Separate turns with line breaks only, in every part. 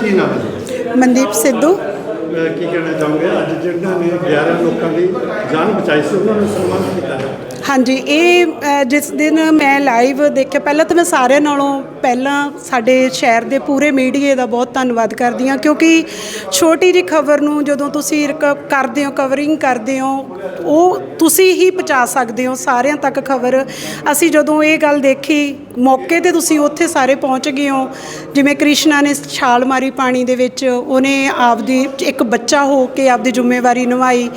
ਕੀ ਨਾਮ ਹੈ?
ਮਨਦੀਪ ਸਿੱਧੂ।
ਮੈਂ ਕੀ ਕਹਿਣਾ ਚਾਹੂੰਗਾ ਅੱਜ ਜਿਹਨਾਂ ਨੇ 11 ਲੋਕਾਂ ਦੀ ਜਾਨ ਬਚਾਈ ਸੀ ਉਹਨਾਂ ਨੂੰ ਸਨਮਾਨਿਤ ਕੀਤਾ ਹੈ
ਹਾਂਜੀ ਇਹ ਅ, ਜਿਸ ਦਿਨ ਮੈਂ ਲਾਈਵ ਦੇਖਿਆ ਪਹਿਲਾਂ ਤਾਂ ਮੈਂ ਸਾਰਿਆਂ ਨਾਲੋਂ ਪਹਿਲਾਂ ਸਾਡੇ ਸ਼ਹਿਰ ਦੇ ਪੂਰੇ ਮੀਡੀਏ ਦਾ ਬਹੁਤ ਧੰਨਵਾਦ ਕਰਦੀ ਹਾਂ ਕਿਉਂਕਿ ਛੋਟੀ ਜਿਹੀ ਖਬਰ ਨੂੰ ਜਦੋਂ ਤੁਸੀਂ ਰਿਕ- ਕਰਦੇ ਹੋ ਕਵਰਿੰਗ ਕਰਦੇ ਹੋ ਉਹ ਤੁਸੀਂ ਹੀ ਪਹੁੰਚਾ ਸਕਦੇ ਹੋ ਸਾਰਿਆਂ ਤੱਕ ਖਬਰ। ਅਸੀਂ ਜਦੋਂ ਇਹ ਗੱਲ ਦੇਖੀ ਮੌਕੇ ਤੇ ਤੁਸੀਂ ਉੱਥੇ ਸਾਰੇ ਪਹੁੰਚ ਗਏ ਹੋ ਜਿਵੇਂ ਕ੍ਰਿਸ਼ਨਾ ਨੇ ਛਾਲ ਮਾਰੀ ਪਾਣੀ ਦੇ ਵਿੱਚ ਉਹਨੇ ਆਪਦੀ ਇੱਕ ਬੱਚਾ ਹੋ ਕੇ ਆਪਦੀ ਜ਼ਿੰਮੇਵਾਰੀ ਨਿਭਾਈ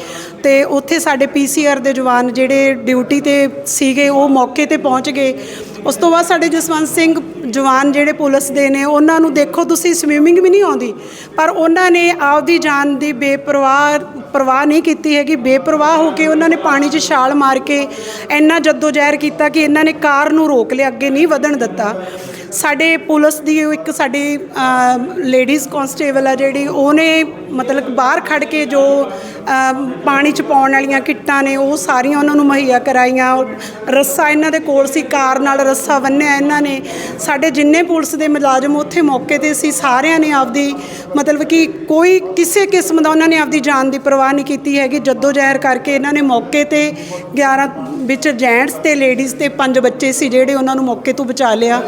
ਤੇ ਉੱਥੇ ਸਾਡੇ ਪੀਸੀਆਰ ਦੇ ਜਵਾਨ ਜਿਹੜੇ ਡਿਊਟੀ ਤੇ ਸੀਗੇ, ਉਹ ਮੌਕੇ ਤੇ ਪਹੁੰਚ ਗਏ। ਉਸ ਤੋਂ ਬਾਅਦ ਸਾਡੇ ਜਸਵੰਤ ਸਿੰਘ ਜਵਾਨ ਜਿਹੜੇ ਪੁਲਿਸ ਦੇ ਨੇ, ਉਹਨਾਂ ਨੂੰ ਦੇਖੋ ਤੁਸੀਂ ਸਵੀਮਿੰਗ ਵੀ ਨਹੀਂ ਆਉਂਦੀ। ਪਰ ਉਹਨਾਂ ਨੇ ਆਪਦੀ ਜਾਨ ਦੀ ਬੇਪਰਵਾਹ, ਪਰਵਾਹ ਨਹੀਂ ਕੀਤੀ ਹੈਗੀ। ਬੇਪਰਵਾਹ ਹੋ ਕੇ ਉਹਨਾਂ ਨੇ ਪਾਣੀ 'ਚ ਛਾਲ ਮਾਰ ਕੇ ਇੰਨਾ ਜਦੋਜਹਿਰ ਕੀਤਾ ਕਿ ਇਹਨਾਂ ਨੇ ਕਾਰ ਨੂੰ ਰੋਕ ਲਿਆ, ਅੱਗੇ ਨਹੀਂ ਵਧਣ ਦਿੱਤਾ। ਸਾਡੇ ਪੁਲਿਸ ਦੀ ਇੱਕ ਸਾਡੀ ਲੇਡੀਜ਼ ਕਨਸਟੇਬਲ ਆ ਜਿਹੜੀ, ਉਹਨੇ ਮਤਲਬ ਬਾਹਰ ਖੜ ਕੇ ਜੋ ਪਾਣੀ ਚ ਪਾਉਣ ਵਾਲੀਆਂ ਕਿੱਟਾਂ ਨੇ, ਉਹ ਸਾਰੀਆਂ ਉਹਨਾਂ ਨੂੰ ਮੁਹੱਈਆ ਕਰਾਈਆਂ। ਉਹ ਰੱਸਾ ਇਹਨਾਂ ਦੇ ਕੋਲ ਸੀ, ਕਾਰ ਨਾਲ ਰੱਸਾ ਬੰਨਿਆ ਇਹਨਾਂ ਨੇ। ਸਾਡੇ ਜਿੰਨੇ ਪੁਲਿਸ ਦੇ ਮੁਲਾਜ਼ਮ ਉੱਥੇ ਮੌਕੇ ਤੇ ਸੀ, ਸਾਰਿਆਂ ਨੇ ਆਪਦੀ ਮਤਲਬ ਕਿ ਕੋਈ ਕਿਸੇ ਕਿਸਮ ਦਾ ਉਹਨਾਂ ਨੇ ਆਪਦੀ ਜਾਨ ਦੀ ਪਰਵਾਹ ਨਹੀਂ ਕੀਤੀ ਹੈਗੀ। ਜੱਦੋ ਜ਼ਹਿਰ ਕਰਕੇ ਇਹਨਾਂ ਨੇ ਮੌਕੇ ਤੇ 11 ਵਿੱਚ ਜੈਂਟਸ ਤੇ ਲੇਡੀਜ਼ ਤੇ ਪੰਜ ਬੱਚੇ ਸੀ ਜਿਹੜੇ ਉਹਨਾਂ ਨੂੰ ਮੌਕੇ ਤੋਂ ਬਚਾ ਲਿਆ।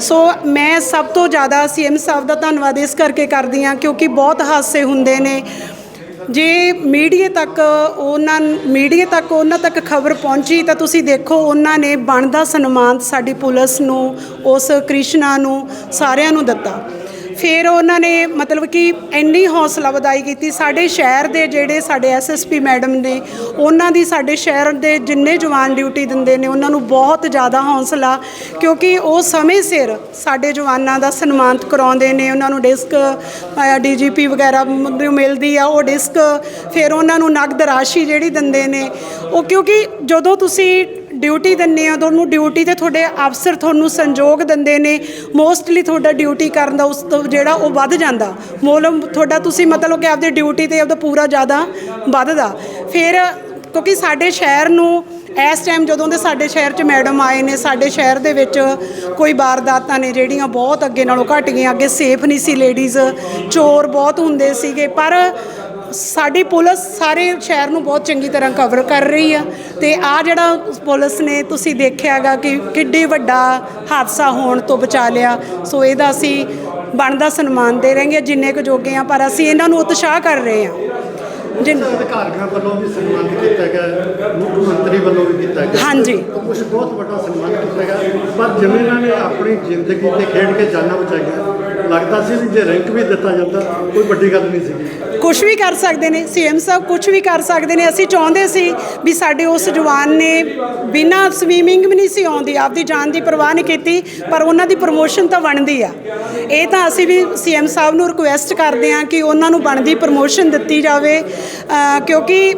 ਸੋ ਮੈਂ ਸਭ ਤੋਂ ਜ਼ਿਆਦਾ ਸੀਐਮ ਸਾਹਿਬ ਦਾ ਧੰਨਵਾਦ ਇਸ ਕਰਕੇ ਕਰਦੀ ਹਾਂ, ਕਿਉਂਕਿ ਬਹੁਤ ਹਾਦਸੇ ਹੁੰਦੇ ਨੇ। ਜੇ ਮੀਡੀਆ ਤੱਕ ਉਹਨਾਂ ਮੀਡੀਆ ਤੱਕ ਉਹਨਾਂ ਤੱਕ ਖਬਰ ਪਹੁੰਚੀ ਤਾਂ ਤੁਸੀਂ ਦੇਖੋ ਉਹਨਾਂ ਨੇ ਬਣਦਾ ਸਨਮਾਨ ਸਾਡੀ ਪੁਲਿਸ ਨੂੰ, ਉਸ ਕ੍ਰਿਸ਼ਨਾ ਨੂੰ, ਸਾਰਿਆਂ ਨੂੰ ਦਿੱਤਾ। ਫਿਰ ਉਹਨਾਂ ਨੇ ਮਤਲਬ ਕਿ ਇੰਨੀ ਹੌਸਲਾ ਵਧਾਈ ਕੀਤੀ। ਸਾਡੇ ਸ਼ਹਿਰ ਦੇ ਜਿਹੜੇ ਸਾਡੇ ਐਸਐਸਪੀ ਮੈਡਮ ਨੇ, ਉਹਨਾਂ ਦੀ ਸਾਡੇ ਸ਼ਹਿਰ ਦੇ ਜਿੰਨੇ ਜਵਾਨ ਡਿਊਟੀ ਦਿੰਦੇ ਨੇ, ਉਹਨਾਂ ਨੂੰ ਬਹੁਤ ਜ਼ਿਆਦਾ ਹੌਸਲਾ ਕਿਉਂਕਿ ਉਹ ਸਮੇਂ ਸਿਰ ਸਾਡੇ ਜਵਾਨਾਂ ਦਾ ਸਨਮਾਨਿਤ ਕਰਾਉਂਦੇ ਨੇ। ਉਹਨਾਂ ਨੂੰ ਡਿਸਕ ਡੀਜੀਪੀ ਵਗੈਰਾ ਨੂੰ ਮਿਲਦੀ ਆ, ਉਹ ਡਿਸਕ, ਫਿਰ ਉਹਨਾਂ ਨੂੰ ਨਗਦ ਰਾਸ਼ੀ ਜਿਹੜੀ ਦਿੰਦੇ ਨੇ। ਉਹ ਕਿਉਂਕਿ ਜਦੋਂ ਤੁਸੀਂ ਡਿਊਟੀ ਦਿੰਦੇ ਆ, ਤੁਹਾਨੂੰ ਡਿਊਟੀ ਤੇ ਤੁਹਾਡੇ ਅਫਸਰ ਤੁਹਾਨੂੰ ਸੰਯੋਗ ਦਿੰਦੇ ਨੇ। ਮੋਸਟਲੀ ਤੁਹਾਡਾ ਡਿਊਟੀ ਕਰਨ ਦਾ ਉਸ ਤੋਂ ਜਿਹੜਾ ਉਹ ਵੱਧ ਜਾਂਦਾ। ਮੋਲਮ ਤੁਹਾਡਾ ਤੁਸੀਂ ਮਤਲਬ ਕਿ ਆਪਦੀ ਡਿਊਟੀ ਤੇ ਆਪਦਾ ਪੂਰਾ ਜ਼ਿਆਦਾ ਵੱਧਦਾ। ਫਿਰ ਕਿਉਂਕਿ ਸਾਡੇ ਸ਼ਹਿਰ ਨੂੰ ਇਸ ਟਾਈਮ ਜਦੋਂ ਦੇ ਸਾਡੇ ਸ਼ਹਿਰ 'ਚ ਮੈਡਮ ਆਏ ਨੇ, ਸਾਡੇ ਸ਼ਹਿਰ ਦੇ ਵਿੱਚ ਕੋਈ ਵਾਰਦਾਤਾਂ ਨੇ ਜਿਹੜੀਆਂ ਬਹੁਤ ਅੱਗੇ ਨਾਲੋਂ ਘਟ ਗਈਆਂ। ਅੱਗੇ ਸੇਫ ਨਹੀਂ ਸੀ ਲੇਡੀਜ਼ ਚੋਰ ਬਹੁਤ ਹੁੰਦੇ ਸੀਗੇ। ਪਰ ਸਾਡੀ ਪੁਲਿਸ ਸਾਰੇ ਸ਼ਹਿਰ ਨੂੰ ਬਹੁਤ ਚੰਗੀ ਤਰ੍ਹਾਂ ਕਵਰ ਕਰ ਰਹੀ ਆ ਤੇ ਆ ਜਿਹੜਾ ਪੁਲਿਸ ਨੇ ਤੁਸੀਂ ਦੇਖਿਆਗਾ ਕਿ ਕਿੱਡੀ ਵੱਡਾ ਹਾਦਸਾ ਹੋਣ ਤੋਂ ਬਚਾ ਲਿਆ। ਸੋ ਇਹਦਾ ਅਸੀਂ ਬਣਦਾ ਸਨਮਾਨ ਦੇ ਰਹੇ ਹਾਂ ਜਿੰਨੇ ਕੁ ਜੋਗੇ ਆ ਪਰ ਅਸੀਂ ਇਹਨਾਂ ਨੂੰ ਉਤਸ਼ਾਹ ਕਰ ਰਹੇ ਹਾਂ। ਜਿਨ
ਅਧਿਕਾਰੀਆਂ ਵੱਲੋਂ ਵੀ ਸਨਮਾਨਿਤ ਕੀਤਾ ਗਿਆ ਮੁੱਖ ਮੰਤਰੀ ਵੱਲੋਂ ਵੀ ਕੀਤਾ ਗਿਆ।
ਹਾਂਜੀ।
ਕੁਝ ਬਹੁਤ ਵੱਡਾ ਸਨਮਾਨ ਕੀਤਾ ਗਿਆ ਪਰ ਜਿਵੇਂ ਇਹਨਾਂ ਨੇ ਆਪਣੀ ਜ਼ਿੰਦਗੀ ਤੇ ਖੇਡ ਕੇ ਜਾਨਾਂ ਬਚਾਈਆਂ ਲੱਗਦਾ ਸੀ ਵੀ ਜੇ ਰੈਂਕ ਵੀ ਦਿੱਤਾ ਜਾਂਦਾ, ਕੋਈ ਵੱਡੀ ਗੱਲ ਨਹੀਂ ਸੀਗੀ।
ਕੁਝ ਵੀ ਕਰ ਸਕਦੇ ਨੇ ਸੀਐਮ ਸਾਹਿਬ ਕੁਝ ਵੀ ਕਰ ਸਕਦੇ ਨੇ। ਅਸੀਂ ਚਾਹੁੰਦੇ ਸੀ ਵੀ ਸਾਡੇ ਉਸ ਜਵਾਨ ਨੇ ਬਿਨਾਂ ਸਵੀਮਿੰਗ ਵੀ ਨਹੀਂ ਸੀ ਆਉਂਦੀ, ਆਪਦੀ ਜਾਨ ਦੀ ਪਰਵਾਹ ਨਹੀਂ ਕੀਤੀ, ਪਰ ਉਹਨਾਂ ਦੀ ਪ੍ਰਮੋਸ਼ਨ ਤਾਂ ਬਣਦੀ ਆ। ਇਹ ਤਾਂ ਅਸੀਂ ਵੀ ਸੀਐਮ ਸਾਹਿਬ ਨੂੰ ਰਿਕੁਐਸਟ ਕਰਦੇ ਹਾਂ ਕਿ ਉਹਨਾਂ ਨੂੰ ਬਣਦੀ ਪ੍ਰਮੋਸ਼ਨ ਦਿੱਤੀ ਜਾਵੇ ਕਿਉਂਕਿ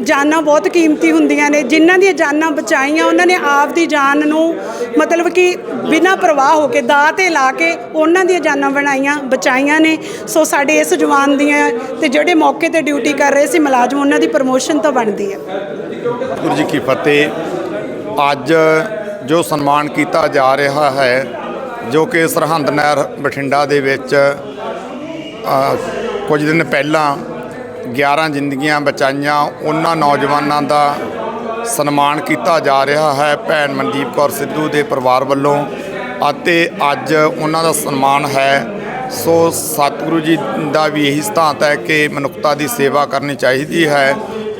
ਜਾਨਾਂ ਬਹੁਤ ਕੀਮਤੀ ਹੁੰਦੀਆਂ ਨੇ, ਜਿਨ੍ਹਾਂ ਦੀਆਂ ਜਾਨਾਂ ਬਚਾਈਆਂ, ਉਹਨਾਂ ਨੇ ਆਪ ਦੀ ਜਾਨ ਨੂੰ ਮਤਲਬ ਕਿ ਬਿਨਾਂ ਪ੍ਰਵਾਹ ਹੋ ਕੇ ਦਾਅ ਤੇ ਲਾ ਕੇ ਉਹਨਾਂ ਦੀਆਂ ਜਾਨਾਂ ਬਣਾਈਆਂ, ਬਚਾਈਆਂ ਨੇ। ਸੋ ਸਾਡੇ ਇਸ ਜਵਾਨ ਦੀਆਂ ਤੇ ਜਿਹੜੇ ਮੌਕੇ ਤੇ ਡਿਊਟੀ ਕਰ ਰਹੇ ਸੀ, ਮੁਲਾਜ਼ਮ ਉਹਨਾਂ ਦੀ ਪ੍ਰਮੋਸ਼ਨ ਤਾਂ ਬਣਦੀ ਹੈ।
ਗੁਰੂ ਜੀ ਕੀ ਫਤਿਹ। ਅੱਜ ਜੋ ਸਨਮਾਨ ਕੀਤਾ ਜਾ ਰਿਹਾ ਹੈ, ਜੋ ਕਿ ਸਰਹੰਦ ਨਹਿਰ ਬਠਿੰਡਾ ਦੇ ਵਿੱਚ ਕੁਝ ਦਿਨ ਪਹਿਲਾਂ 11 ਜ਼ਿੰਦਗੀਆਂ ਬਚਾਈਆਂ, ਉਹਨਾਂ ਨੌਜਵਾਨਾਂ ਦਾ ਸਨਮਾਨ ਕੀਤਾ ਜਾ ਰਿਹਾ ਹੈ ਭੈਣ ਮਨਦੀਪ ਕੌਰ ਸਿੱਧੂ ਦੇ ਪਰਿਵਾਰ ਵੱਲੋਂ ਅਤੇ ਅੱਜ ਉਹਨਾਂ ਦਾ ਸਨਮਾਨ ਹੈ। ਸੋ ਸਤਿਗੁਰੂ ਜੀ ਦਾ ਵੀ ਇਹੀ ਸਿਧਾਂਤ ਹੈ ਕਿ ਮਨੁੱਖਤਾ ਦੀ ਸੇਵਾ ਕਰਨੀ ਚਾਹੀਦੀ ਹੈ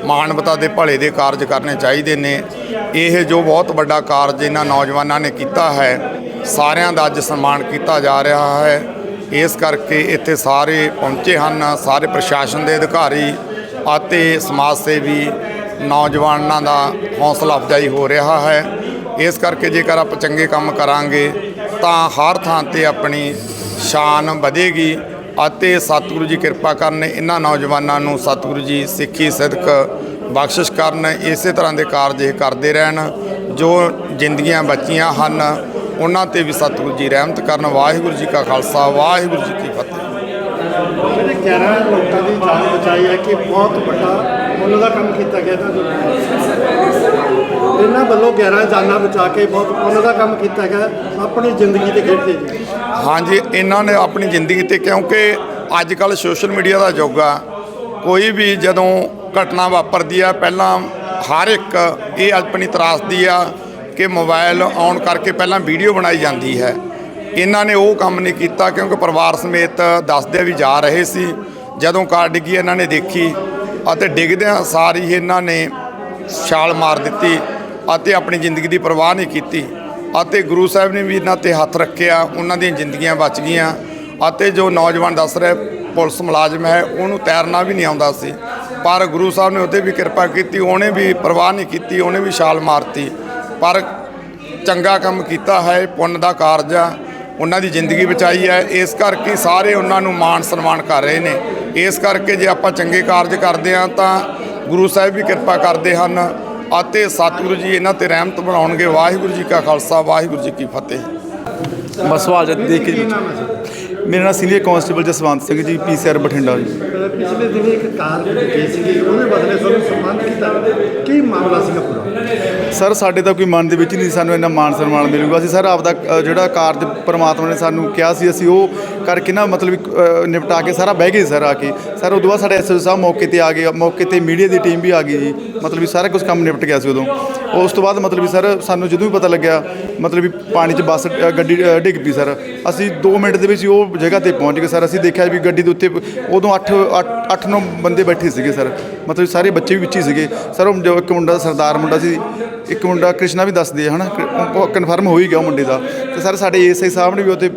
ਮਾਨਵਤਾ ਦੇ ਭਲੇ ਦੇ ਕਾਰਜ ਕਰਨੇ ਚਾਹੀਦੇ ਨੇ। ਇਹ ਜੋ ਬਹੁਤ ਵੱਡਾ ਕਾਰਜ ਇਹਨਾਂ ਨੌਜਵਾਨਾਂ ਨੇ ਕੀਤਾ ਹੈ, ਸਾਰਿਆਂ ਦਾ ਅੱਜ ਸਨਮਾਨ ਕੀਤਾ ਜਾ ਰਿਹਾ ਹੈ। ਇਸ ਕਰਕੇ ਇੱਥੇ ਸਾਰੇ ਪਹੁੰਚੇ ਹਨ, ਸਾਰੇ ਪ੍ਰਸ਼ਾਸਨ ਦੇ ਅਧਿਕਾਰੀ ਅਤੇ ਸਮਾਜ ਸੇਵੀ ਨੌਜਵਾਨਾਂ ਦਾ ਹੌਸਲਾ ਅਫਜ਼ਾਈ ਹੋ ਰਿਹਾ ਹੈ। ਇਸ ਕਰਕੇ ਜੇਕਰ ਆਪਾਂ ਚੰਗੇ ਕੰਮ ਕਰਾਂਗੇ, ਤਾਂ ਹਰ ਥਾਂ ਤੇ ਆਪਣੀ ਸ਼ਾਨ ਵਧੇਗੀ ਅਤੇ ਸਤਿਗੁਰੂ ਜੀ ਕਿਰਪਾ ਕਰਨ ਇਹਨਾਂ ਨੌਜਵਾਨਾਂ ਨੂੰ ਸਤਿਗੁਰੂ ਜੀ ਸਿੱਖੀ, ਸਿਦਕ, ਬਖਸ਼ਿਸ਼ ਕਰਨ, ਇਸੇ ਤਰ੍ਹਾਂ ਦੇ ਕਾਰਜ ਇਹ ਕਰਦੇ ਰਹਿਣ, ਜੋ ਜ਼ਿੰਦਗੀਆਂ ਬਚੀਆਂ ਹਨ। ਉਹਨਾਂ ਤੇ ਵੀ ਸਤਿਗੁਰੂ ਜੀ ਰਹਿਮਤ ਕਰਨ ਵਾਹਿਗੁਰੂ ਜੀ ਕਾ ਖਾਲਸਾ ਵਾਹਿਗੁਰੂ ਜੀ ਕੀ ਫਤਿਹ।
ਜਿਹੜੇ 11 ਲੋਕਾਂ ਦੀ ਜਾਨ ਬਚਾਈ ਹੈ ਕਿ ਬਹੁਤ ਵੱਡਾ ਉਹਨਾਂ ਦਾ ਕੰਮ ਕੀਤਾ ਗਿਆ ਇਹਨਾਂ ਇਹਨਾਂ ਵੱਲੋਂ 11 ਜਾਨਾਂ ਬਚਾ ਕੇ ਬਹੁਤ ਉਹਨਾਂ ਦਾ ਕੰਮ ਕੀਤਾ ਗਿਆ ਆਪਣੀ ਜ਼ਿੰਦਗੀ ਤੇ ਖੇਡਦੇ ਜੀ।
ਹਾਂਜੀ ਇਹਨਾਂ ਨੇ ਆਪਣੀ ਜ਼ਿੰਦਗੀ ਤੇ ਕਿਉਂਕਿ ਅੱਜ ਕੱਲ ਸੋਸ਼ਲ ਮੀਡੀਆ ਦਾ ਯੁੱਗ ਆ ਕੋਈ ਵੀ ਜਦੋਂ ਘਟਨਾ ਵਾਪਰਦੀ ਆ ਪਹਿਲਾਂ ਹਰ ਇੱਕ ਇਹ ਆਪਣੀ ਤਰਾਸਦੀ ਆ ਕਿ ਮੋਬਾਈਲ ਔਨ ਕਰਕੇ ਪਹਿਲਾਂ ਵੀਡੀਓ ਬਣਾਈ ਜਾਂਦੀ ਹੈ। ਇਹਨਾਂ ਨੇ ਉਹ ਕੰਮ ਨਹੀਂ ਕੀਤਾ ਕਿਉਂਕਿ ਪਰਿਵਾਰ ਸਮੇਤ ਦੱਸਦੇ ਵੀ ਜਾ ਰਹੇ ਸੀ। ਜਦੋਂ ਕਾਰ ਡਿੱਗੀ ਇਹਨਾਂ ਨੇ ਦੇਖੀ ਅਤੇ ਡਿੱਗਦਿਆਂ ਸਾਰ ਹੀ ਇਹਨਾਂ ਨੇ ਛਾਲ ਮਾਰ ਦਿੱਤੀ ਅਤੇ ਆਪਣੀ ਜ਼ਿੰਦਗੀ ਦੀ ਪਰਵਾਹ ਨਹੀਂ ਕੀਤੀ ਅਤੇ ਗੁਰੂ ਸਾਹਿਬ ਨੇ ਵੀ ਇਹਨਾਂ ਤੇ ਹੱਥ ਰੱਖਿਆ, ਉਹਨਾਂ ਦੀਆਂ ਜ਼ਿੰਦਗੀਆਂ ਬਚ ਗਈਆਂ ਅਤੇ ਜੋ ਨੌਜਵਾਨ ਦੱਸ ਰਿਹਾ ਪੁਲਿਸ ਮੁਲਾਜ਼ਮ ਹੈ, ਉਹਨੂੰ ਤੈਰਨਾ ਵੀ ਨਹੀਂ ਆਉਂਦਾ ਸੀ। ਪਰ ਗੁਰੂ ਸਾਹਿਬ ਨੇ ਉਹਦੇ ਵੀ ਕਿਰਪਾ ਕੀਤੀ, ਉਹਨੇ ਵੀ ਪਰਵਾਹ ਨਹੀਂ ਕੀਤੀ, ਉਹਨੇ ਵੀ ਛਾਲ ਮਾਰਤੀ। ਪਰ ਚੰਗਾ ਕੰਮ ਕੀਤਾ ਹੈ, ਪੁੰਨ ਦਾ ਕਾਰਜ ਆ, ਉਹਨਾਂ ਦੀ ਜ਼ਿੰਦਗੀ ਬਚਾਈ ਹੈ। ਇਸ ਕਰਕੇ ਸਾਰੇ ਉਹਨਾਂ ਨੂੰ ਮਾਣ ਸਨਮਾਨ ਕਰ ਰਹੇ ਨੇ। ਇਸ ਕਰਕੇ ਜੇ ਆਪਾਂ ਚੰਗੇ ਕਾਰਜ ਕਰਦੇ ਹਾਂ ਤਾਂ ਗੁਰੂ ਸਾਹਿਬ ਵੀ ਕਿਰਪਾ ਕਰਦੇ ਹਨ ਅਤੇ ਸਤਿਗੁਰੂ ਜੀ ਇਹਨਾਂ ਤੇ ਰਹਿਮਤ ਬਣਾਉਣਗੇ। ਵਾਹਿਗੁਰੂ ਜੀ ਕਾ ਖਾਲਸਾ, ਵਾਹਿਗੁਰੂ ਜੀ ਕੀ ਫਤਿਹ।
ਬਸ ਸਵਾਲ ਜਦ ਦੇਖ ਕੇ ਮੇਰਾ ਨਾਮ senior constable Jaswant Singh ji PCR Bathinda ਜੀ।
ਪਿਛਲੇ ਦਿਨ ਇੱਕ ਕਾਰ ਜਿਹੜੀ ਸੀਗੀ ਉਹਦੇ ਬਦਲੇ ਤੁਹਾਨੂੰ ਸਨਮਾਨਿਤ ਕੀਤਾ। ਕੀ ਮਾਮਲਾ ਸੀਗਾ ਪੂਰਾ?
ਸਰ ਸਾਡੇ ਤਾਂ ਕੋਈ ਮਨ ਦੇ ਵਿੱਚ ਨਹੀਂ ਸਾਨੂੰ ਇੰਨਾ ਮਾਣ ਸਨਮਾਨ ਮਿਲੂਗਾ। ਅਸੀਂ ਸਰ ਆਪਦਾ ਅ, ਜਿਹੜਾ ਕਾਰਜ ਪ੍ਰਮਾਤਮਾ ਨੇ ਸਾਨੂੰ ਕਿਹਾ ਸੀ ਅਸੀਂ ਉਹ ਕਰਕੇ ਨਾ ਮਤਲਬ ਨਿਪਟਾ ਕੇ ਸਾਰਾ ਬਹਿ ਗਏ ਸਰ ਆ ਕੇ। ਸਰ ਉਦੋਂ ਬਾਅਦ ਸਾਡੇ ਐਸਐਸ ਸਾਹਿਬ ਮੌਕੇ ਤੇ ਆ ਗਏ ਮੌਕੇ ਤੇ ਮੀਡੀਆ ਦੀ ਟੀਮ ਵੀ ਆ ਗਈ ਜੀ। ਮਤਲਬ ਸਾਰਾ ਕੁਝ ਕੰਮ ਨਿਪਟ ਗਿਆ ਸੀ ਉਦੋਂ। ਉਸ ਤੋਂ ਬਾਅਦ ਮਤਲਬ ਵੀ ਸਰ, ਸਾਨੂੰ ਜਦੋਂ ਵੀ ਪਤਾ ਲੱਗਿਆ, ਮਤਲਬ ਵੀ ਪਾਣੀ 'ਚ ਬੱਸ ਗੱਡੀ ਡਿੱਗ ਪਈ ਸਰ। ਅਸੀਂ 2 ਮਿੰਟ ਦੇ ਵਿੱਚ ਉਹ ਜਗ੍ਹਾ ਤੇ ਪਹੁੰਚ ਗਏ ਸਰ। ਅਸੀਂ ਦੇਖਿਆ ਵੀ ਗੱਡੀ ਦੇ ਉੱਤੇ ਉਦੋਂ 8 8 9 ਬੰਦੇ ਬੈਠੇ ਸੀਗੇ ਸਰ। ਮਤਲਬ ਸਾਰੇ ਬੱਚੇ ਵੀ ਵਿੱਚ ਹੀ ਸੀਗੇ। ਸਰ, ਉਹ ਜੋ ਇੱਕ ਮੁੰਡਾ ਸਰਦਾਰ ਮੁੰਡਾ ਸੀ। ਇੱਕ ਮੁੰਡਾ ਕ੍ਰਿਸ਼ਨਾ ਵੀ ਦੱਸਦੇ ਆ, ਹਨਾ? ਕਨਫਰਮ ਹੋ ਹੀ ਗਿਆ ਉਹ ਮੁੰਡੇ ਦਾ। ਤੇ ਸਰ ਸਾਡੇ ਏਐਸਆਈ ਸਾਹਿਬ ਨੇ ਵੀ ਉੱਥੇ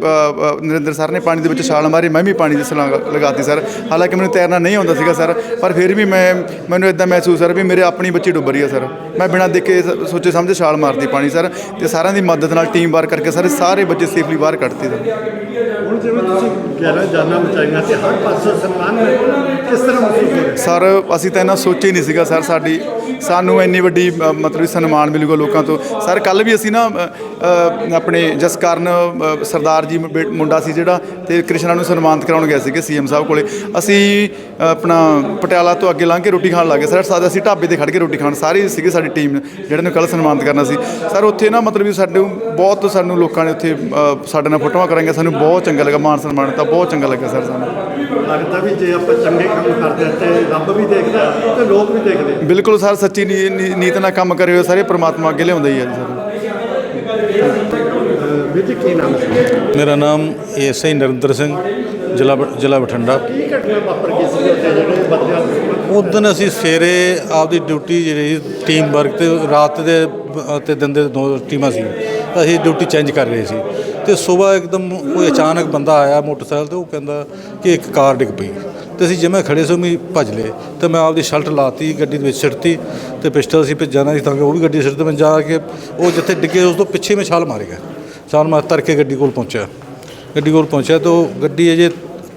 ਨਰਿੰਦਰ ਸਰ ਨੇ ਪਾਣੀ ਦੇ ਵਿੱਚ ਛਾਲ ਮਾਰੀ ਮੈਂ ਵੀ ਪਾਣੀ 'ਚ ਛਲਾਂਗ ਲਗਾਤੀ ਸਰ। ਹਾਲਾਂਕਿ ਮੈਨੂੰ ਤੈਰਨਾ ਨਹੀਂ ਆਉਂਦਾ ਸੀਗਾ ਸਰ ਪਰ ਫਿਰ ਵੀ ਮੈਂ ਮੈਨੂੰ ਇਦਾਂ ਮਹਿਸੂਸ ਸਰ ਵੀ ਮੇਰੇ ਆਪਣੀ ਬੱਚੀ ਡੁੱਬ ਰਹੀ ਆ ਸਰ। ਮੈਂ ਬਿਨਾਂ ਦੇਖੇ ਸੋਚੇ ਸਮਝੇ ਛਾਲ ਮਾਰਤੀ ਪਾਣੀ ਸਰ ਤੇ ਸਾਰਿਆਂ ਦੀ ਮਦਦ ਨਾਲ ਟੀਮ ਵਾਰ ਕਰਕੇ ਸਾਰੇ ਸਾਰੇ ਬੱਚੇ ਸੇਫਲੀ ਬਾਹਰ ਕੱਢਤੇ ਸਰ।
ਹੁਣ ਜਿਵੇਂ ਤੁਸੀਂ 11 ਜਾਨਾਂ ਬਚਾਈਆਂ ਤੇ ਹਰ ਪਾਸੇ ਸਨਮਾਨ ਕਿਸ ਤਰ੍ਹਾਂ ਮਹਿਸੂਸ ਹੋ
ਸਰ ਅਸੀਂ ਤਾਂ ਇਹਨਾਂ ਸੋਚਿਆ ਹੀ ਨਹੀਂ ਸੀਗਾ ਸਰ ਸਾਡੀ ਸਾਨੂੰ ਇੰਨੀ ਵੱਡੀ ਮਤਲਬ ਸਨਮਾਨ ਮਿਲੂਗਾ ਲੋਕਾਂ ਤੋਂ। ਸਰ ਕੱਲ ਵੀ ਅਸੀਂ ਨਾ ਆਪਣੇ ਜਸਕਰਨ ਸਰਦਾਰ ਜੀ ਮੁੰਡਾ ਸੀ ਜਿਹੜਾ ਤੇ ਕ੍ਰਿਸ਼ਨਾ ਨੂੰ ਸਨਮਾਨਿਤ ਕਰਾਉਣ ਗਏ ਸੀਗੇ ਸੀਐਮ ਸਾਹਿਬ ਕੋਲੇ। ਅਸੀਂ ਆਪਣਾ ਪਟਿਆਲਾ ਤੋਂ ਅੱਗੇ ਲੰਘ ਕੇ ਰੋਟੀ ਖਾਣ ਲੱਗੇ ਸਰ ਸਾਡੇ ਅਸੀਂ ਢਾਬੇ ਤੇ ਖੜ ਕੇ ਰੋਟੀ ਖਾਣ। ਸਾਰੀ ਸੀਗੇ ਸਾਡੀ ਟੀਮ ਜਿਹੜੇ ਨੂੰ ਕੱਲ ਸਨਮਾਨਿਤ ਕਰਨਾ ਸੀ। ਸਰ ਉੱਥੇ ਨਾ ਮਤਲਬ ਸਾਡੇ ਬਹੁਤ ਸਾਨੂੰ ਲੋਕਾਂ ਨੇ ਉੱਥੇ ਸਾਡੇ ਨਾਲ ਫੋਟੋਆਂ ਕਰਾਂਗੇ ਸਾਨੂੰ ਬਹੁਤ ਚੰਗਾ ਲੱਗਾ ਮਾਨ ਸਨਮਾਨ ਤਾਂ ਬਹੁਤ ਚੰਗਾ ਲੱਗਾ ਸਰ ਸਾਨੂੰ।
ਲੱਗਦਾ ਵੀ ਜੇ ਆਪਾਂ ਚੰਗੇ ਕੰਮ ਕਰਦੇ ਤੇ ਰੱਬ ਵੀ ਦੇਖਦਾ ਤੇ ਲੋਕ ਵੀ ਦੇਖਦੇ
ਬਿਲਕੁਲ ਸਰ ਸੱਚੀ ਨੀ- ਨੀ- ਨੀਤ ਨਾਲ ਕੰਮ ਕਰੇ ਹੋਏ ਸਾਰੇ ਪ੍ਰਮਾਤਮਾ ਅੱਗੇ ਲਿਆਉਂਦਾ ਹੀ ਹੈ ਸਰ।
ਜੀ ਕੀ ਨਾਮ ਸੀ
ਮੇਰਾ ਨਾਮ ਐਸਆਈ ਨਰਿੰਦਰ ਸਿੰਘ ਜ਼ਿਲ੍ਹਾ ਬ- ਜ਼ਿਲ੍ਹਾ ਬਠਿੰਡਾ।
ਕੀ ਘਟਨਾ ਵਾਪਰ ਗਈ ਸੀ ਉੱਥੇ ਜਿਹੜੇ ਬਦਲਿਆ
ਉਸ ਦਿਨ ਅਸੀਂ ਸਵੇਰੇ ਆਪਦੀ ਡਿਊਟੀ ਜਿਹੜੀ ਟੀਮ ਵਰਕ ਤੇ ਰਾਤ ਦੇ ਬ- ਤੇ ਦਿਨ ਦੇ ਦੋ ਟੀਮਾਂ ਸੀ ਅਸੀਂ ਡਿਊਟੀ ਚੇਂਜ ਕਰ ਰਹੇ ਸੀ। ਤੇ ਸਵੇਰ ਇੱਕਦਮ ਕੋਈ ਅਚਾਨਕ ਬੰਦਾ ਆਇਆ ਮੋਟਰਸਾਈਕਲ ਤੇ ਉਹ ਕਹਿੰਦਾ ਕਿ ਇੱਕ ਕਾਰ ਡਿੱਗ ਪਈ। ਤੇ ਅਸੀਂ ਜਿਵੇਂ ਖੜੇ ਸੀ ਮੈਂ ਭੱਜ ਲਏ ਤੇ ਮੈਂ ਆਪਦੀ ਸ਼ਰਟ ਲਾਤੀ, ਗੱਡੀ ਦੇ ਵਿੱਚ ਸਿੱਟਤੀ ਤੇ ਪਿਸਟਲ ਅਸੀਂ ਭੇਜਣਾ ਸੀ ਤਾਂ ਕਿ ਉਹ ਵੀ ਗੱਡੀ ਸਿੱਟ ਤੇ ਮੈਂ ਜਾ ਕੇ ਉਹ ਜਿੱਥੇ ਡਿੱਗੇ ਉਸ ਤੋਂ ਪਿੱਛੇ ਮੈਂ ਛਾਲ ਮਾਰ ਗਿਆ। ਛਾਲ ਮਾਰ ਤਰ ਕੇ ਗੱਡੀ ਕੋਲ ਪਹੁੰਚਿਆ। ਗੱਡੀ ਕੋਲ ਪਹੁੰਚਿਆ ਤਾਂ ਉਹ ਗੱਡੀ ਅਜੇ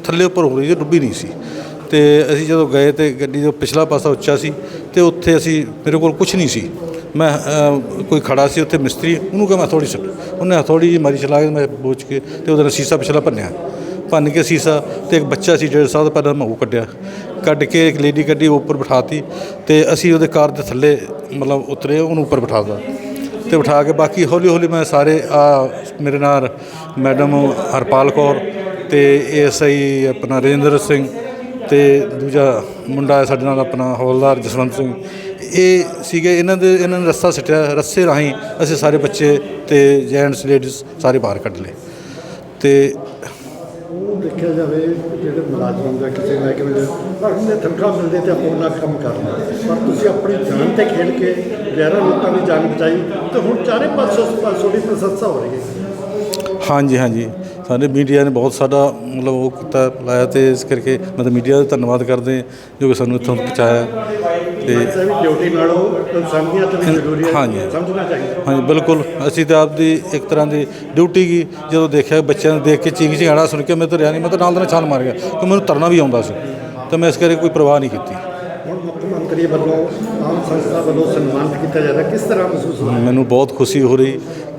ਥੱਲੇ ਉੱਪਰ ਹੋ ਰਹੀ ਸੀ, ਡੁੱਬੀ ਨਹੀਂ ਸੀ। ਤੇ ਅਸੀਂ ਜਦੋਂ ਗਏ ਤੇ ਗੱਡੀ ਦਾ ਪਿਛਲਾ ਪਾਸਾ ਉੱਚਾ ਸੀ ਤੇ ਉੱਥੇ ਅਸੀਂ ਮੇਰੇ ਕੋਲ ਕੁਝ ਨਹੀਂ ਸੀ। ਮੈਂ ਕੋਈ ਖੜਾ ਸੀ ਉੱਥੇ ਮਿਸਤਰੀ, ਉਹਨੂੰ ਕਿਹਾ ਮੈਂ ਥੋੜੀ ਸੁੱਟ। ਉਹਨੇ ਥੋੜੀ ਜਿਹੀ ਮਾਰੀ ਚਲਾ ਕੇ ਮੈਂ ਬੋਚ ਕੇ ਤੇ ਉਹਦਾ ਸੀਸਾ ਪਿਛਲਾ ਭੰਨਿਆ। ਭੰਨ ਕੇ ਸੀਸਾ ਤੇ ਇੱਕ ਬੱਚਾ ਸੀ ਡੇਢ ਸਾਲ ਦਾ ਪਹਿਲਾਂ ਮੈਂ ਉਹ ਕੱਢਿਆ। ਕੱਢ ਕੇ ਇੱਕ ਲੇਡੀ ਕੱਢੀ ਉਹ ਉੱਪਰ ਬਿਠਾਤੀ ਤੇ ਅਸੀਂ ਉਹਦੇ ਕਾਰ ਦੇ ਥੱਲੇ ਮਤਲਬ ਉਤਰੇ, ਉਹਨੂੰ ਉੱਪਰ ਬਿਠਾਤਾ ਤੇ ਬਿਠਾ ਕੇ ਬਾਕੀ ਹੌਲੀ ਹੌਲੀ ਮੈਂ ਸਾਰੇ, ਆ ਮੇਰੇ ਨਾਲ ਮੈਡਮ ਹਰਪਾਲ ਕੌਰ ਤੇ ਏਐਸਆਈ ਆਪਣਾ ਰਜਿੰਦਰ ਸਿੰਘ ਤੇ ਦੂਜਾ ਮੁੰਡਾ ਹੈ ਸਾਡੇ ਨਾਲ ਆਪਣਾ ਹੌਲਦਾਰ ਜਸਵੰਤ ਸਿੰਘ। ਇਹ ਸੀਗੇ, ਇਹਨਾਂ ਦੇ, ਇਹਨਾਂ ਨੇ ਰਸਤਾ ਸਿੱਟਿਆ ਰੱਸੇ ਰਾਹੀਂ ਅਸੀਂ ਸਾਰੇ ਬੱਚੇ ਤੇ ਜੈਂਟਸ ਲੇਡੀਜ਼ ਸਾਰੇ ਬਾਹਰ ਕੱਢ ਲਏ। ਤੇ
ਦੇਖਿਆ ਜਾਵੇ, ਜਿਹੜੇ ਮੁਲਾਜ਼ਮ ਦਾ ਕਿਸੇ ਮਹਿਕਮੇ ਦੇ ਉਹਨੇ ਤਨਖਾਹ ਮਿਲਦੇ ਤੇ ਆਪਾਂ ਉਹਨਾਂ ਕੰਮ ਕਰਨਾ ਪਰ ਤੁਸੀਂ ਆਪਣੀ ਜਾਨ ਤੇ ਖੇਡ ਕੇ 11 ਲੋਕਾਂ ਦੀ ਜਾਨ ਬਚਾਈ ਤੇ ਹੁਣ ਚਾਰੇ ਪਾਸੋਂ ਤੁਹਾਡੀ ਪ੍ਰਸ਼ੰਸਾ ਹੋ ਰਹੀ ਹੈ।
ਹਾਂਜੀ ਹਾਂਜੀ। ਸਾਡੇ ਮੀਡੀਆ ਨੇ ਬਹੁਤ ਸਾਡਾ ਮਤਲਬ ਉਹ ਕੀਤਾ ਲਾਇਆ ਤੇ ਇਸ ਕਰਕੇ ਮੈਂ ਤਾਂ ਮੀਡੀਆ ਦਾ ਧੰਨਵਾਦ ਕਰਦੇ ਹਾਂ ਜੋ ਕਿ ਸਾਨੂੰ ਇੱਥੋਂ ਪਹੁੰਚਾਇਆ। ਤੇ
ਡਿਊਟੀ ਨਾਲੋਂ ਜ਼ਰੂਰੀ ਹੈ
ਹਾਂਜੀ।
ਸਮਝਣਾ ਚਾਹੀਦਾ
ਹਾਂਜੀ ਬਿਲਕੁਲ। ਅਸੀਂ ਤਾਂ ਆਪਦੀ ਇੱਕ ਤਰ੍ਹਾਂ ਦੀ ਡਿਊਟੀ ਕੀ ਜਦੋਂ ਦੇਖਿਆ ਬੱਚਿਆਂ ਨੂੰ ਦੇਖ ਕੇ ਚੀਕ ਚਿਹਾੜਾ ਸੁਣ ਕੇ ਮੈਂ ਤਾਂ ਰਿਆ ਨਹੀਂ ਮੈਂ ਤਾਂ ਨਾਲ ਦੇ ਨਾਲ ਛਾਲ ਮਾਰ ਗਿਆ ਕਿ ਮੈਨੂੰ ਤਰਨਾ ਵੀ ਆਉਂਦਾ ਸੀ। ਤਾਂ ਮੈਂ ਇਸ ਕਰਕੇ ਕੋਈ ਪਰਵਾਹ ਨਹੀਂ ਕੀਤੀ।
ਹੁਣ ਮੁੱਖ ਮੰਤਰੀ ਵੱਲੋਂ ਆਮ ਸੰਸਥਾ ਵੱਲੋਂ ਸਨਮਾਨਿਤ ਕੀਤਾ ਜਾ ਰਿਹਾ ਕਿਸ ਤਰ੍ਹਾਂ ਮਹਿਸੂਸ ਹੋ ਰਿਹਾ?
ਮੈਨੂੰ ਬਹੁਤ ਖੁਸ਼ੀ ਹੋ ਰਹੀ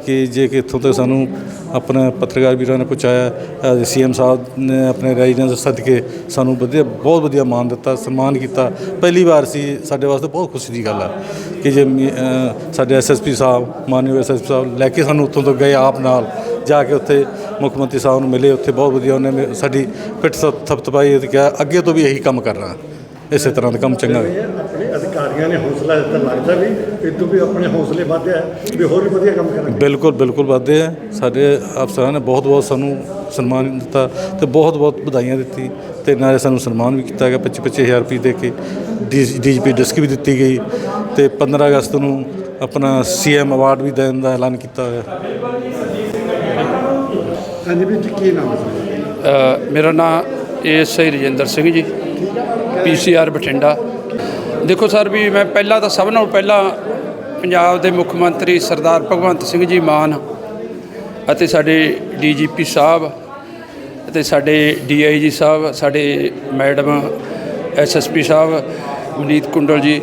ਕਿ ਜੇ ਕਿ ਇੱਥੋਂ ਤੱਕ ਸਾਨੂੰ ਆਪਣੇ ਪੱਤਰਕਾਰ ਵੀਰਾਂ ਨੇ ਪਹੁੰਚਾਇਆ ਸੀਐਮ ਸਾਹਿਬ ਨੇ ਆਪਣੇ ਰੈਜ਼ੀਡੈਂਸ ਸਦਕੇ ਸਾਨੂੰ ਵਧੀਆ ਬਹੁਤ ਵਧੀਆ ਮਾਣ ਦਿੱਤਾ ਸਨਮਾਨ ਕੀਤਾ। ਪਹਿਲੀ ਵਾਰ ਸੀ ਸਾਡੇ ਵਾਸਤੇ ਬਹੁਤ ਖੁਸ਼ੀ ਦੀ ਗੱਲ ਆ ਕਿ ਜੇ ਮੀ- ਅ, ਸਾਡੇ ਐਸਐਸਪੀ ਸਾਹਿਬ ਮਾਨਯੋਗ ਐਸਐਸਪੀ ਸਾਹਿਬ ਲੈ ਕੇ ਸਾਨੂੰ ਉੱਥੋਂ ਤੋਂ ਗਏ ਆਪ ਨਾਲ ਜਾ ਕੇ ਉੱਥੇ ਮੁੱਖ ਮੰਤਰੀ ਸਾਹਿਬ ਨੂੰ ਮਿਲੇ ਉੱਥੇ ਬਹੁਤ ਵਧੀਆ ਉਹਨੇ ਮੇ- ਸਾਡੀ ਪਿੱਠ ਥਪ- ਥਪਥਪਾਈ ਤੇ ਕਿਹਾ ਅੱਗੇ ਤੋਂ ਵੀ ਇਹੀ ਕੰਮ ਕਰਨਾ ਇਸੇ ਤਰ੍ਹਾਂ ਦਾ ਕੰਮ ਚੰਗਾ ਹੋਵੇ
ਅਧਿਕਾਰੀਆਂ ਨੇ ਹੌਸਲਾ ਦਿੱਤਾ ਲੱਗਦਾ ਵੀ ਇਦੋਂ ਵੀ ਆਪਣੇ ਹੌਸਲੇ ਵਧਿਆ ਵੀ ਹੋਰ ਵੀ ਵਧੀਆ ਕੰਮ ਕਰਾਂਗੇ।
ਬਿਲਕੁਲ ਬਿਲਕੁਲ ਵਾਧੇ ਆ। ਸਾਡੇ ਅਫਸਰਾਂ ਨੇ ਬਹੁਤ ਬਹੁਤ ਸਾਨੂੰ ਸਨਮਾਨ ਦਿੱਤਾ ਤੇ ਬਹੁਤ ਬਹੁਤ ਵਧਾਈਆਂ ਦਿੱਤੀ ਤੇ ਨਾਲੇ ਸਾਨੂੰ ਸਨਮਾਨ ਵੀ ਕੀਤਾ ਗਿਆ 25 25000 ਰੁਪਏ ਦੇ ਕੇ ਡੀਜੀਪੀ ਡਿਸਕ ਵੀ ਦਿੱਤੀ ਗਈ ਤੇ 15 ਅਗਸਤ ਨੂੰ ਆਪਣਾ ਸੀਐਮ ਅਵਾਰਡ ਵੀ ਦੇਣ ਦਾ ਐਲਾਨ ਕੀਤਾ ਹੋਇਆ।
ਹਾਂਜੀ ਵੀ ਕੀ ਨਾਮ ਹੈ
ਮੇਰਾ ਨਾਮ ਏਐਸਆਈ ਰਜਿੰਦਰ ਸਿੰਘ ਜੀ ਪੀਸੀਆਰ ਬਠਿੰਡਾ। ਦੇਖੋ ਸਰ ਵੀ ਮੈਂ ਪਹਿਲਾਂ ਤਾਂ ਸਭ ਨਾਲੋਂ ਪਹਿਲਾਂ ਪੰਜਾਬ ਦੇ ਮੁੱਖ ਮੰਤਰੀ ਸਰਦਾਰ ਭਗਵੰਤ ਸਿੰਘ ਜੀ ਮਾਨ ਅਤੇ ਸਾਡੇ ਡੀਜੀਪੀ ਸਾਹਿਬ ਅਤੇ ਸਾਡੇ ਡੀਆਈਜੀ ਸਾਹਿਬ, ਸਾਡੇ ਮੈਡਮ ਐਸਐਸਪੀ ਸਾਹਿਬ, ਮਨੀਤ ਕੁੰਡਲ ਜੀ,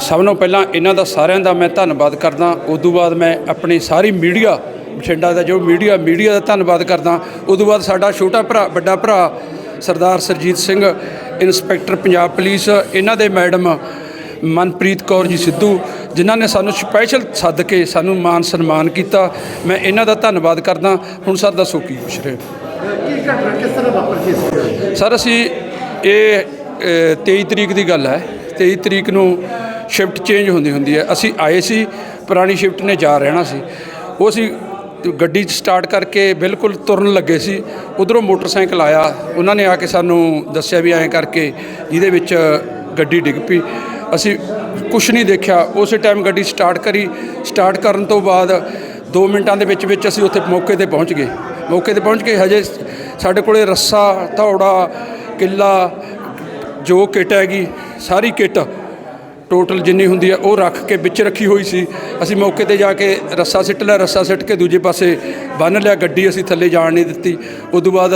ਸਭ ਨਾਲੋਂ ਪਹਿਲਾਂ ਇਹਨਾਂ ਦਾ ਸਾਰਿਆਂ ਦਾ ਮੈਂ ਧੰਨਵਾਦ ਕਰਦਾ। ਉਸ ਤੋਂ ਬਾਅਦ ਮੈਂ ਆਪਣੀ ਸਾਰੀ ਮੀਡੀਆ, ਬਠਿੰਡਾ ਦਾ ਜੋ ਮੀਡੀਆ ਮੀਡੀਆ ਦਾ ਧੰਨਵਾਦ ਕਰਦਾ। ਉਸ ਤੋਂ ਬਾਅਦ ਸਾਡਾ ਛੋਟਾ ਭਰਾ, ਵੱਡਾ ਭਰਾ ਸਰਦਾਰ ਸਰਜੀਤ ਸਿੰਘ ਇਨਸਪੈਕਟਰ ਪੰਜਾਬ ਪੁਲਿਸ ਇਹਨਾਂ ਦੇ ਮੈਡਮ ਮਨਪ੍ਰੀਤ ਕੌਰ ਜੀ ਸਿੱਧੂ ਜਿਨ੍ਹਾਂ ਨੇ ਸਾਨੂੰ ਸਪੈਸ਼ਲ ਸੱਦ ਕੇ ਸਾਨੂੰ ਮਾਨ ਸਨਮਾਨ ਕੀਤਾ। ਮੈਂ ਇਹਨਾਂ ਦਾ ਧੰਨਵਾਦ ਕਰਦਾ। ਹੁਣ ਸਰ ਦੱਸੋ ਕੀ ਪੁੱਛ ਰਹੇ ਹੋ?
ਕੀ ਘਟਨਾ ਕਿਸ ਤਰ੍ਹਾਂ ਵਾਪਰ ਗਈ ਸੀ?
ਸਰ ਅਸੀਂ ਇਹ ਅ, 23 ਤਰੀਕ ਦੀ ਗੱਲ ਹੈ। 23 ਤਰੀਕ ਨੂੰ ਸ਼ਿਫਟ ਚੇਂਜ ਹੁੰਦੀ ਹੁੰਦੀ ਹੈ। ਅਸੀਂ ਆਏ ਸੀ ਪੁਰਾਣੀ ਸ਼ਿਫਟ ਨੇ ਜਾ ਰਹਿਣਾ ਸੀ। ਉਹ ਅਸੀਂ ਗੱਡੀ ਸਟਾਰਟ ਕਰਕੇ ਬਿਲਕੁਲ ਤੁਰਨ ਲੱਗੇ ਸੀ। ਉਧਰੋਂ ਮੋਟਰਸਾਈਕਲ ਆਇਆ। ਉਹਨਾਂ ਨੇ ਆ ਕੇ ਸਾਨੂੰ ਦੱਸਿਆ ਵੀ ਐਂ ਕਰਕੇ ਜਿਹਦੇ ਵਿੱਚ ਗੱਡੀ ਡਿੱਗ ਪਈ। ਅਸੀਂ ਕੁਝ ਨਹੀਂ ਦੇਖਿਆ। ਉਸੇ ਟਾਈਮ ਗੱਡੀ ਸਟਾਰਟ ਕਰੀ। ਸਟਾਰਟ ਕਰਨ ਤੋਂ ਬਾਅਦ 2 ਮਿੰਟਾਂ ਦੇ ਵਿੱਚ ਵਿੱਚ ਅਸੀਂ ਉੱਥੇ ਮੌਕੇ ਤੇ ਪਹੁੰਚ ਗਏ। ਮੌਕੇ ਤੇ ਪਹੁੰਚ ਕੇ ਹਜੇ ਸਾਡੇ ਕੋਲੇ ਰੱਸਾ, ਧੌੜਾ, ਕਿੱਲਾ, ਜੋ ਕਿੱਟ ਹੈਗੀ, ਸਾਰੀ ਕਿੱਟ ਟੋਟਲ ਜਿੰਨੀ ਹੁੰਦੀ ਹੈ ਉਹ ਰੱਖ ਕੇ ਵਿੱਚ ਰੱਖੀ ਹੋਈ ਸੀ। ਅਸੀਂ ਮੌਕੇ ਤੇ ਜਾ ਕੇ ਰੱਸਾ ਸਿੱਟ ਲਿਆ, ਰੱਸਾ ਸਿੱਟ ਕੇ ਦੂਜੇ ਪਾਸੇ ਬੰਨ੍ਹ ਲਿਆ, ਗੱਡੀ ਅਸੀਂ ਥੱਲੇ ਜਾਣ ਨਹੀਂ ਦਿੱਤੀ। ਉਸ ਤੋਂ ਬਾਅਦ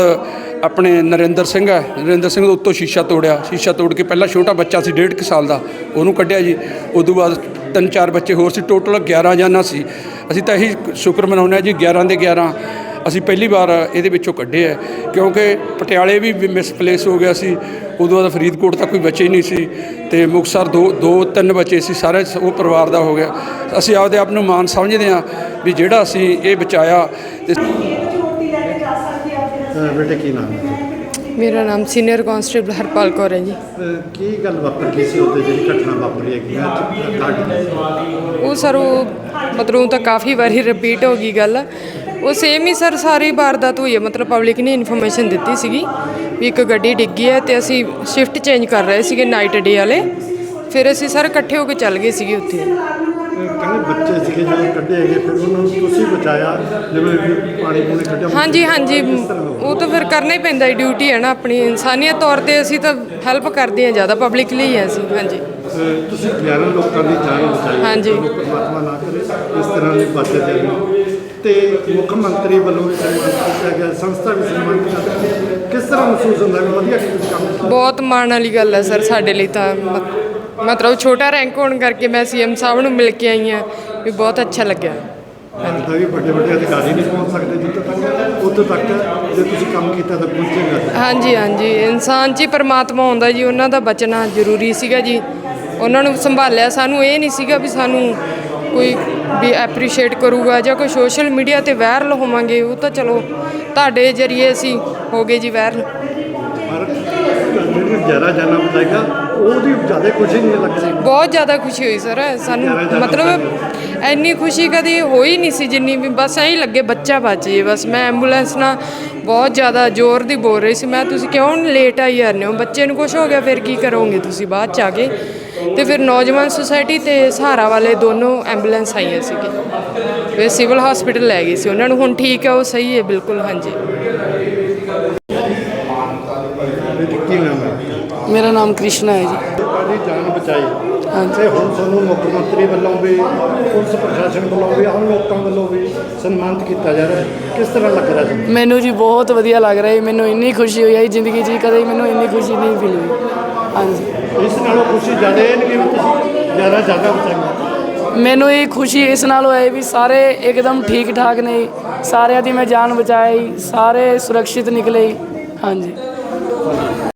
ਆਪਣੇ ਨਰਿੰਦਰ ਸਿੰਘ ਹੈ, ਨਰਿੰਦਰ ਸਿੰਘ ਦੇ ਉੱਤੋਂ ਸ਼ੀਸ਼ਾ ਤੋੜਿਆ। ਸ਼ੀਸ਼ਾ ਤੋੜ ਕੇ ਪਹਿਲਾਂ ਛੋਟਾ ਬੱਚਾ ਸੀ, ਡੇਢ ਕੁ ਸਾਲ ਦਾ, ਉਹਨੂੰ ਕੱਢਿਆ ਜੀ। ਉਸ ਤੋਂ ਬਾਅਦ ਤਿੰਨ ਚਾਰ ਬੱਚੇ ਹੋਰ ਸੀ, ਟੋਟਲ 11 ਜਾਨਾਂ ਸੀ। ਅਸੀਂ ਤਾਂ ਇਹੀ ਸ਼ੁਕਰ ਮਨਾਉਂਦੇ ਹਾਂ ਜੀ 11 ਦੇ 11 ਅਸੀਂ ਪਹਿਲੀ ਵਾਰ ਇਹਦੇ ਵਿੱਚੋਂ ਕੱਢੇ ਹੈ ਕਿਉਂਕਿ ਪਟਿਆਲੇ ਵੀ ਮਿਸਪਲੇਸ ਹੋ ਗਿਆ ਸੀ ਉਦੋਂ ਬਾਅਦ ਫਰੀਦਕੋਟ ਤਾਂ ਕੋਈ ਬੱਚੇ ਹੀ ਨਹੀਂ ਸੀ ਤੇ ਮੁਕਤਸਰ ਦੋ ਦੋ ਤਿੰਨ ਬੱਚੇ ਸੀ ਸਾਰੇ ਉਹ ਪਰਿਵਾਰ ਦਾ ਹੋ ਗਿਆ। ਅਸੀਂ ਆਪਦੇ ਆਪ ਨੂੰ ਮਾਣ ਸਮਝਦੇ ਹਾਂ ਵੀ ਜਿਹੜਾ ਅਸੀਂ ਇਹ ਬਚਾਇਆ ਤੇ
ਬੇਟੇ ਕੀ ਨਾਮ? ਹੈ
ਮੇਰਾ ਨਾਮ ਸੀਨੀਅਰ ਕਾਂਸਟੇਬਲ ਹਰਪਾਲ ਕੌਰ ਹੈ ਜੀ।
ਕੀ ਗੱਲ ਵਾਪਰ ਗਈ ਸੀ ਉਹਦੇ ਜਿਹੜੀ ਘਟਨਾ ਵਾਪਰੀ ਹੈਗੀ ਤੁਹਾਡੀ?
ਉਹ ਸਰ ਉਹ ਮਤਲਬ ਤਾਂ ਕਾਫੀ ਵਾਰੀ ਰਿਪੀਟ ਹੋ ਗਈ ਗੱਲ। ਉਹ ਸੇਮ ਹੀ ਸਰ ਸਾਰੀ ਵਾਰਦਾਤ ਹੋਈ ਹੈ। ਮਤਲਬ ਪਬਲਿਕ ਨੇ ਇਨਫੋਰਮੇਸ਼ਨ ਦਿੱਤੀ ਸੀਗੀ ਵੀ ਇੱਕ ਗੱਡੀ ਡਿੱਗੀ ਹੈ ਤੇ ਅਸੀਂ ਸ਼ਿਫਟ ਚੇਂਜ ਕਰ ਰਹੇ ਸੀਗੇ ਨਾਈਟ ਡੇ ਵਾਲੇ। ਫਿਰ ਅਸੀਂ ਸਰ ਇਕੱਠੇ ਹੋ ਕੇ ਚੱਲ ਗਏ ਸੀਗੇ ਉੱਥੇ।
ਕਹਿੰਦੇ ਬੱਚੇ ਸੀਗੇ ਜਦੋਂ ਕੱਢੇ ਹੈਗੇ ਫਿਰ ਉਹਨਾਂ ਨੂੰ ਤੁਸੀਂ ਬਚਾਇਆ ਜਿਵੇਂ ਵੀ ਪਾਣੀ ਪੂਣੇ ਕੱਢਿਆ
ਹਾਂਜੀ ਹਾਂਜੀ। ਉਹ ਤਾਂ ਫਿਰ ਕਰਨਾ ਹੀ ਪੈਂਦਾ ਹੈ ਡਿਊਟੀ ਹੈ ਨਾ ਆਪਣੀ। ਇਨਸਾਨੀਅਤ ਤੌਰ ਤੇ ਅਸੀਂ ਤਾਂ ਹੈਲਪ ਕਰਦੇ ਹਾਂ ਜ਼ਿਆਦਾ ਪਬਲਿਕ ਲਈ ਹੈ ਅਸੀਂ ਹਾਂਜੀ।
ਤੁਸੀਂ 11 ਲੋਕਾਂ ਦੀ ਜਾਨ ਬਚਾਈ
ਹਾਂਜੀ।
ਪਰਮਾਤਮਾ ਨਾ ਕਰੇ ਇਸ ਤਰ੍ਹਾਂ ਦੀ ਬਚਤ ਜਾਵੇ ਤੇ ਮੁੱਖ ਮੰਤਰੀ ਵੱਲੋਂ ਵੀ ਸਨਮਾਨ ਕੀਤਾ ਗਿਆ ਸੰਸਥਾ ਵੀ ਸਨਮਾਨ ਕੀਤਾ ਕਿਸ ਤਰ੍ਹਾਂ ਮਹਿਸੂਸ ਹੁੰਦਾ ਹੈ ਵਧੀਆ ਕੰਮ ਕੀਤਾ
ਬਹੁਤ ਮਾਣ ਵਾਲੀ ਗੱਲ ਹੈ ਸਰ ਸਾਡੇ ਲਈ ਤਾਂ। ਮਤਲਬ ਛੋਟਾ ਰੈਂਕ ਹੋਣ ਕਰਕੇ ਮੈਂ ਸੀਐਮ ਸਾਹਿਬ ਨੂੰ ਮਿਲ ਕੇ ਆਈ ਹਾਂ ਵੀ ਬਹੁਤ ਅੱਛਾ ਲੱਗਿਆ।
ਤਾਂ ਵੀ ਵੱਡੇ ਵੱਡੇ ਅਧਿਕਾਰੀ ਨਹੀਂ ਪਹੁੰਚ ਸਕਦੇ ਜਿੱਥੇ ਤੱਕ ਉੱਥੇ ਤੱਕ ਜੇ ਤੁਸੀਂ ਕੰਮ ਕੀਤਾ ਤਾਂ ਪਹੁੰਚੇਗਾ
ਹਾਂਜੀ ਹਾਂਜੀ। ਇਨਸਾਨ 'ਚ ਹੀ ਪਰਮਾਤਮਾ ਹੁੰਦਾ ਜੀ ਉਹਨਾਂ ਦਾ ਬਚਣਾ ਜ਼ਰੂਰੀ ਸੀਗਾ ਜੀ। ਉਹਨਾਂ ਨੂੰ ਸੰਭਾਲਿਆ ਸਾਨੂੰ ਇਹ ਨਹੀਂ ਸੀਗਾ ਵੀ ਸਾਨੂੰ ਕੋਈ ਵੀ ਐਪਰੀਸ਼ੀਏਟ ਕਰੂਗਾ ਜਾਂ ਕੋਈ ਸੋਸ਼ਲ ਮੀਡੀਆ ਤੇ ਵਾਇਰਲ ਹੋਵਾਂਗੇ ਉਹ ਤਾਂ ਚਲੋ ਤੁਹਾਡੇ ਜਰੀਏ ਅਸੀਂ ਹੋ ਗਏ ਜੀ ਵਾਇਰਲ
ਪਰ ਜਿਹੜੀ ਜ਼ਿਆਦਾ ਜਾਨਾ ਬਚਾਏਗਾ ਉਹਦੀ ਜ਼ਿਆਦਾ ਖੁਸ਼ੀ ਨਹੀਂ ਲੱਗ ਰਹੀ
ਬਹੁਤ ਜ਼ਿਆਦਾ ਖੁਸ਼ੀ ਹੋਈ ਸਰ ਸਾਨੂੰ ਮਤਲਬ ਇੰਨੀ ਖੁਸ਼ੀ ਕਦੀ ਹੋਈ ਨਹੀਂ ਸੀ ਜਿੰਨੀ ਵੀ ਬਸ ਐਂ ਲੱਗੇ ਬੱਚਾ ਬਚ ਜੇ ਬਸ ਮੈਂ ਐਂਬੂਲੈਂਸ ਨਾਲ ਬਹੁਤ ਜ਼ਿਆਦਾ ਜ਼ੋਰ ਦੀ ਬੋਲ ਰਹੀ ਸੀ। ਮੈਂ ਤੁਸੀਂ ਕਿਉਂ ਲੇਟ ਆਈ ਜਾਂਦੇ ਹੋ? ਬੱਚੇ ਨੂੰ ਕੁਝ ਹੋ ਗਿਆ ਫਿਰ ਕੀ ਕਰੋਗੇ ਤੁਸੀਂ? ਬਾਅਦ ਚ ਆ ਕੇ ਤੇ ਫਿਰ ਨੌਜਵਾਨ ਸੁਸਾਇਟੀ ਤੇ ਸਹਾਰਾ ਵਾਲੇ ਦੋਨੋਂ ਐਂਬੂਲੈਂਸ ਆਈਆਂ ਸੀਗੇ। ਫਿਰ ਸਿਵਲ ਹਸਪੀਟਲ ਲੈ ਗਏ ਸੀ। ਉਹਨਾਂ ਨੂੰ ਹੁਣ ਠੀਕ ਹੈ ਉਹ ਸਹੀ ਹੈ ਬਿਲਕੁਲ ਹਾਂਜੀ।
ਇਹ ਕੀ ਨਾਮ ਹੈ?
ਮੇਰਾ ਨਾਮ ਕ੍ਰਿਸ਼ਨਾ ਹੈ ਜੀ।
ਤੁਹਾਡੀ ਜਾਨ ਬਚਾਈ।
ਹਾਂਜੀ।
ਤੇ ਹੁਣ ਤੁਹਾਨੂੰ ਮੁੱਖ ਮੰਤਰੀ ਵੱਲੋਂ ਵੀ ਪੁਲਿਸ ਪ੍ਰਸ਼ਾਸਨ ਵੱਲੋਂ ਵੀ ਆਮ ਲੋਕਾਂ ਵੱਲੋਂ ਵੀ ਸਨਮਾਨਿਤ ਕੀਤਾ ਜਾ ਰਿਹਾ ਹੈ। ਕਿਸ ਤਰ੍ਹਾਂ ਲੱਗ ਰਿਹਾ ਜੀ?
ਮੈਨੂੰ ਜੀ ਬਹੁਤ ਵਧੀਆ ਲੱਗ ਰਿਹਾ ਹੈ ਮੈਨੂੰ ਇੰਨੀ ਖੁਸ਼ੀ ਹੋਈ ਹੈ ਜ਼ਿੰਦਗੀ 'ਚ ਕਦੇ ਮੈਨੂੰ ਇੰਨੀ ਖੁਸ਼ੀ ਨਹੀਂ ਹੋਈ ਹਾਂਜੀ।
ਇਸ ਨਾਲੋਂ ਖੁਸ਼ੀ ਜ਼ਿਆਦਾ ਇਹ ਨਹੀਂ ਕਿ ਤੁਸੀਂ ਜ਼ਿਆਦਾ ਜ਼ਿਆਦਾ ਬਚਾਈਆਂ
ਮੈਨੂੰ ਇਹ ਖੁਸ਼ੀ ਇਸ ਨਾਲ ਹੋਈ ਵੀ ਸਾਰੇ ਇੱਕਦਮ ਠੀਕ ਠਾਕ ਨੇ। ਸਾਰਿਆਂ ਦੀ ਮੈਂ ਜਾਨ ਬਚਾਈ, ਸਾਰੇ ਸੁਰੱਖਿਅਤ ਨਿਕਲੇ। ਹਾਂਜੀ।